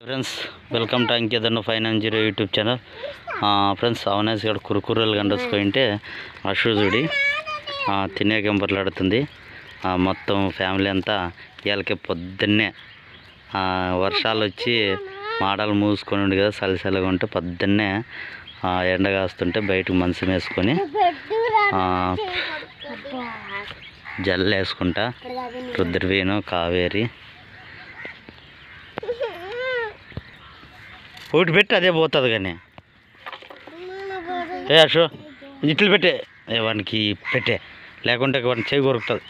Friends welcome to అంకేదన్న finance zero YouTube channel. Friends అవనాస్ గారు కురుకుర్రలు కండసుకుంటే అశుజుడి తినే గంపర్లాడుతుంది మొత్తం ఫ్యామిలీ అంతా ఇవాళకి పొద్దున్నే వర్షాలు వచ్చి మాడలు మూసుకొని ఉండి కదా చలిచలిగా ఉంటే పొద్దున్నే ఎండ కాస్తుంటే బయటకు మంచం వేసుకొని జల్లేసుకుంటా. జల్లు వేసుకుంటా రుద్రవీణు కావేరి ఒకటి పెట్టి అదే పోతుంది కానీ. ఏ అశో ఇట్లు పెట్టే. వానికి పెట్టే. లేకుంటే వాడిని చేయి కొరుకుతుంది.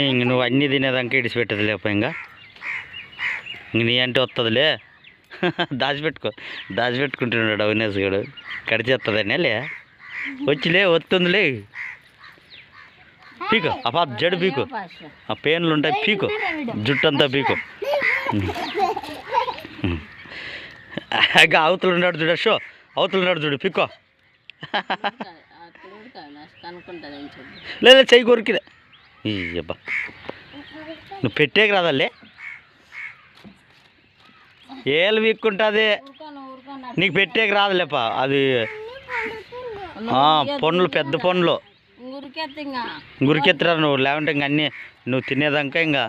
ఇంక నువ్వు అన్నీ తినేదాకా ఇడిచి పెట్టదు లేప ఇంకా ఇంక నీ అంటే వస్తుందిలే దాచిపెట్టుకో. దాచిపెట్టుకుంటున్నాడు అవినాష్ గడు. కడిచేస్తుందనే లే. వచ్చిలే వస్తుందిలే పీకు. అపా జడు పీకు. ఆ పేన్లు ఉంటాయి పీకు. జుట్టు అంతా అవతల ఉన్నాడు చూడు షో. అవతల ఉన్నాడు చూడు పిక్కో. లేదా చెయ్యి కొరికిదే ఈ అబ్బా నువ్వు పెట్టేకి రాదల్లే ఏళ్ళు వీక్కుంటుంది. నీకు పెట్టేకి రాదులేప అది. ఆ, పండ్లు పెద్ద పండ్లు. గురికెత్తరా నువ్వు లేకుంటే ఇంక అన్నీ నువ్వు తినేదాకా ఇంకా.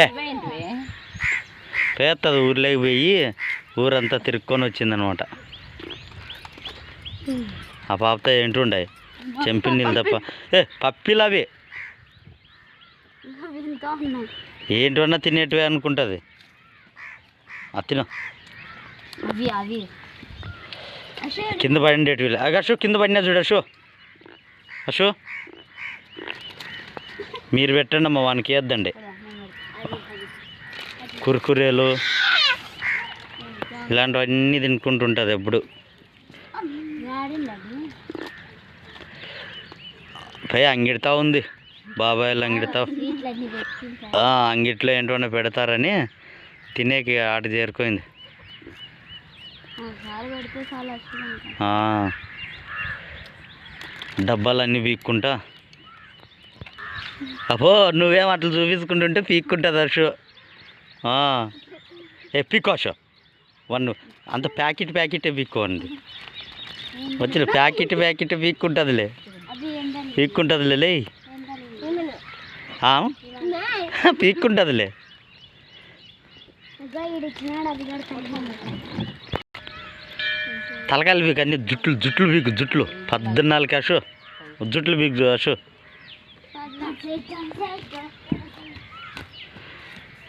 ఏ పేత్తది ఊర్లోకి పోయి ఊరంతా తిరుక్కొని వచ్చిందనమాట. ఆ పాపతో ఏంటుండే? చెంపి నీళ్ళు తప్ప. ఏ పప్పిలు అవి ఏంటన్నా తినేటివే అనుకుంటుంది. అది తిను. అవి అవి. కింద పడిండేటివి అగ అశు కింద పడినా చూడు అశు. అశు. మీరు పెట్టండి అమ్మ వానికి వేద్దండి. కుర్కురేలు ఇలాంటివన్నీ తినుకుంటుంటుంది ఎప్పుడు. పై అంగిడతా ఉంది. బాబాయ్లు అంగిడితా అంగిట్లో ఏంటో పెడతారని తినేకి ఆట చేరుకుంది. డబ్బాలన్నీ పీక్కుంటా. అపో నువ్వేం అట్లా చూపించుకుంటుంటే పీక్కుంటా అర్షు ఏ వన్ అంత ప్యాకెట్ ప్యాకెటే పీక్కోండి వచ్చిన ప్యాకెట్ ప్యాకెట్ పీక్కుంటుందిలే పీక్కుంటుందిలే? పీక్కుంటుందిలే తలకాయలు పీకు అన్ని జుట్లు జుట్లు పీకు జుట్లు పద్నాలుగు అశు జుట్లు పీకు అశు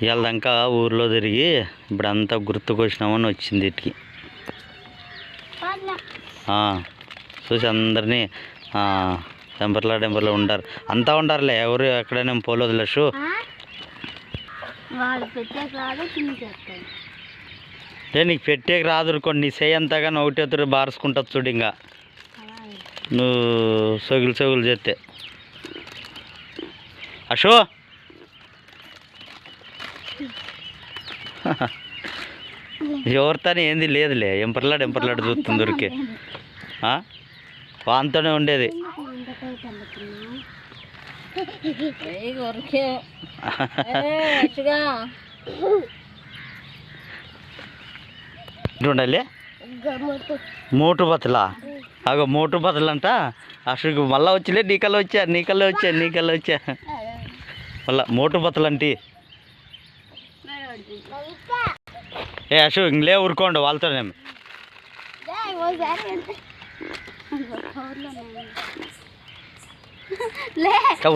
ఇవాళ ఊర్లో తిరిగి ఇప్పుడు అంతా గుర్తుకొచ్చినామని వచ్చింది ఇటుకి. చూసి అందరినీ టెంపర్లా టెంపర్లో ఉంటారు. అంతా ఉంటారులే ఎవరు ఎక్కడైనా పోలేదు లక్షు ఏ నీకు పెట్టేకి రాదు కొన్ని నీ చేయి అంతగా ఒకటే తూరి బారుసుకుంటుంది చూడు ఇంకా. నువ్వు సొగులు సొగులు చేస్తే అశో ఎవరితోనే ఏంది లేదులే. ఎంపర్లాడు ఎంపర్లాడు చూస్తుంది దొరికే వాంతోనే ఉండేది. ఉండాలి మోటు బతులా? అగో మోటు బతులు అంట అసలు మళ్ళీ వచ్చిలే నీకల్లో వచ్చా నీకల్లో వచ్చా నీకల్లో వచ్చా. మళ్ళా మోటు బతులు ఏ అశు ఇంగ్లే ఊరుకోండి నేను.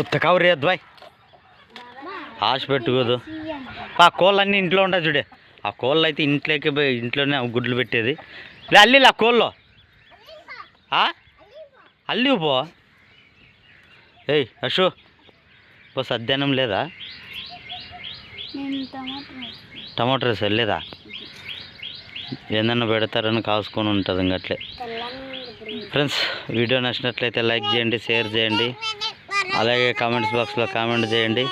ఉత్త కవర్ చేయద్దు బాయ్. ఆశ పెట్టుకోదు ఆ కోళ్ళు అన్నీ ఇంట్లో ఉంటాయి చూడే. ఆ కోళ్ళు అయితే ఇంట్లోకి ఇంట్లోనే గుడ్లు పెట్టేది. లే అల్లి ఆ కోళ్ళు. అల్లి పో. ఏయ్ అశు పో సద్యానం లేదా? Tomato rice. లేదా ఏందన్నా పెడతారని కాసుకొని ఉంటుంది ఇంకట్లే ఫ్రెండ్స్ వీడియో నచ్చినట్లయితే లైక్ చేయండి షేర్ చేయండి. అలాగే కామెంట్స్ బాక్స్లో కామెంట్ చేయండి.